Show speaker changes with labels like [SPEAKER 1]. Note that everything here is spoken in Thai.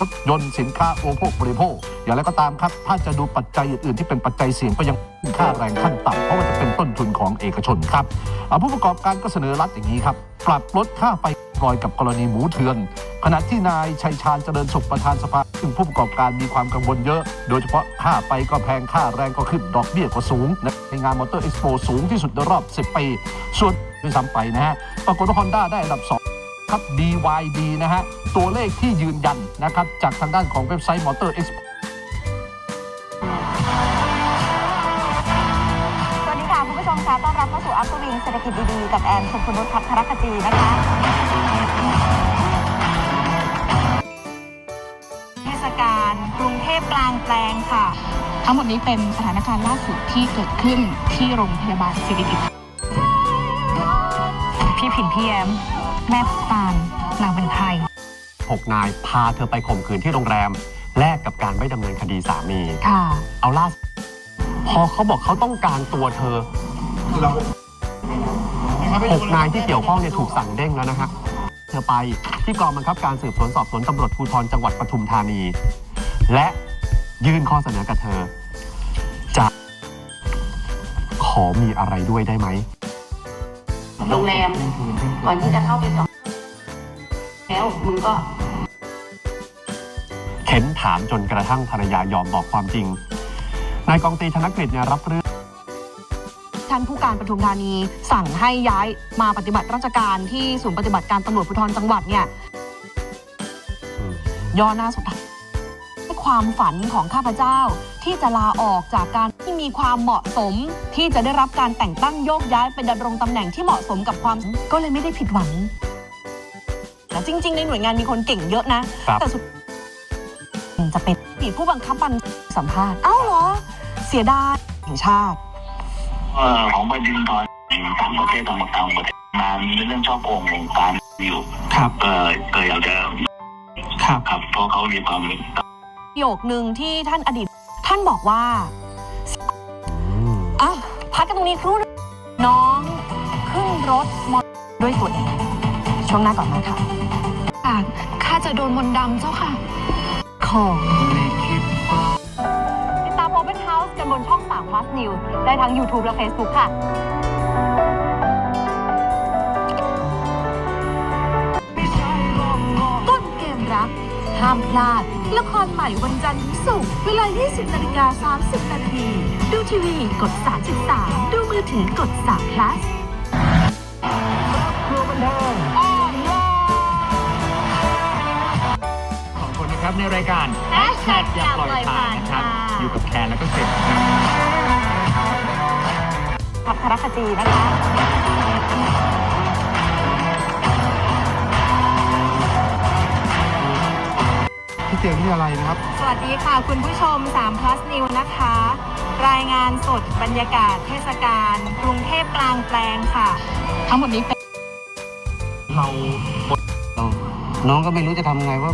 [SPEAKER 1] รถยนต์สินค้าอุปโภคบริโภค อย่างไรก็ตามครับ ถ้าจะดูปัจจัยอื่นๆที่เป็นปัจจัยเสี่ยงก็ยังค่าแรงขั้นต่ำเพราะว่าจะเป็นต้นทุนของเอกชนครับผู้ประกอบการก็เสนอรัฐอย่างนี้ครับปรับลดค่าไฟลอยกับกรณีหมูเถื่อน ขณะที่นายชัยชาญเจริญสุขประธานสภาซึ่งผู้ประกอบการมีความกังวลเยอะ โดยเฉพาะค่าไฟก็แพงค่าแรงก็ขึ้นดอกเบี้ยก็สูง ในงานมอเตอร์เอ็กซ์โปสูงที่สุดในรอบ 10 ปี ส่วนด้วยซ้ำไปนะฮะ ปรากฏว่าฮอนด้าได้อันดับ 2 ครับ BYD นะฮะ ตัวเลขที่ยืนยันนะครับ จากทางด้านของเว็บไซต์ Motor Expo
[SPEAKER 2] สวัสดีค่ะ คุณผู้ชมค่ะต้อนรับเข้าสู่อัพวิงเศรษฐกิจดีๆ กับแอนชมพนุษย์พัฒรคจีนะคะเทศกาลกรุงเทพกลางแปลงค่ะ
[SPEAKER 3] ทั้งหมดนี้เป็นสถานการณ์ล่าสุดที่เกิดขึ้นที่โรงพยาบาลศิริกิติ์
[SPEAKER 2] พี่ผินพี่แอม แม่ตาลนางเป็นใคร
[SPEAKER 4] 6 นายพาเธอไปข่มขืนที่โรงแรม แลกกับการไม่ดำเนินคดีสามี
[SPEAKER 2] ค่ะ
[SPEAKER 4] เอาล่าสุดพอเขาบอกเขาต้องการตัวเธอหกนายที่เกี่ยวข้องเนี่ยถูกสั่งเด้งแล้วนะฮะเธอไปที่กองบังคับการสืบสวนสอบสวนตำรวจภูธรจังหวัดปทุมธานี และยื่นข้อเสนอกับเธอ จะขอมีอะไรด้วยได้ไหม
[SPEAKER 5] โรงแรม ก่อนที่จะเข้าไปสอบแล้วมึงก็
[SPEAKER 4] เค้นถามจนกระทั่งภรรยายอมบอกความจริง นายกองตรีธนกฤษเนี่ยรับเรื่อง
[SPEAKER 3] ท่านผู้การปทุมธานีสั่งให้ย้ายมาปฏิบัติราชการที่ศูนย์ปฏิบัติการตำรวจภูธรจังหวัดเนี่ย
[SPEAKER 4] อืม
[SPEAKER 3] ย่อหน้าสุดท้ายให้ ความฝันของข้าพเจ้า ที่จะลาออกจากการที่มีความเหมาะสม ที่จะได้รับการแต่งตั้งโยกย้ายเป็นดำรงตำแหน่งที่เหมาะสมกับความก็เลยไม่ได้ผิดหวังแต่จริง ๆ ในหน่วยงานมีคนเก่งเยอะนะ
[SPEAKER 4] ครับ
[SPEAKER 3] แต่สุดจะเป็นปีผู้บังคับบัญชาสัมภาษณ์เอ้าเหรอ เสียดายแห่งชาติ
[SPEAKER 6] เอ่อของแผ่นดินตอนต่างประเทศต่างต่างประเทศนานเรื่องชอบโกงวงการอยู่
[SPEAKER 4] ครับ
[SPEAKER 6] เออก็อยากจะ
[SPEAKER 4] ครับ
[SPEAKER 6] ครับเพราะเขามีความ
[SPEAKER 3] ประโยคหนึ่งที่ท่านอดีต ท่านบอกว่าอะพักกันตรงนี้ครู่หนึ่งน้องขึ้นรถมอเตอร์ด้วยตัวเองช่วงหน้ากลับมาค่ะ
[SPEAKER 7] ข้าจะโดนมนต์ดำเจ้าค่ะ
[SPEAKER 3] ของติดตาม Open House กันบนช่อง3 plus News ได้ทั้ง YouTube และ Facebook ค่ะ
[SPEAKER 7] ต้นเกมรัก ห้ามพลาด ละครใหม่วันจันทร์ถึงศุกร์เวลา 20นาฬิกา30นาที ดูทีวีกด 33 ดูมือถือกด3 plus
[SPEAKER 8] ของคนนะครับในรายการแฮชแท็กอย่าปล่อยผ่านนะครับ อยู่กับแคนแล้วก็เสร็จครับ
[SPEAKER 2] พัฒรคจีนะคะ
[SPEAKER 1] พี่เตียงนี่อะไรนะครับ
[SPEAKER 2] สวัสดีค่ะ คุณผู้ชม3 plus New นะคะ รายงานสดบรรยากาศเทศกาลกรุงเทพกลางแปลงค่ะ
[SPEAKER 3] ทั้งหมดนี้เป็น
[SPEAKER 1] เรา
[SPEAKER 9] น้องก็ไม่รู้จะทำไงว่า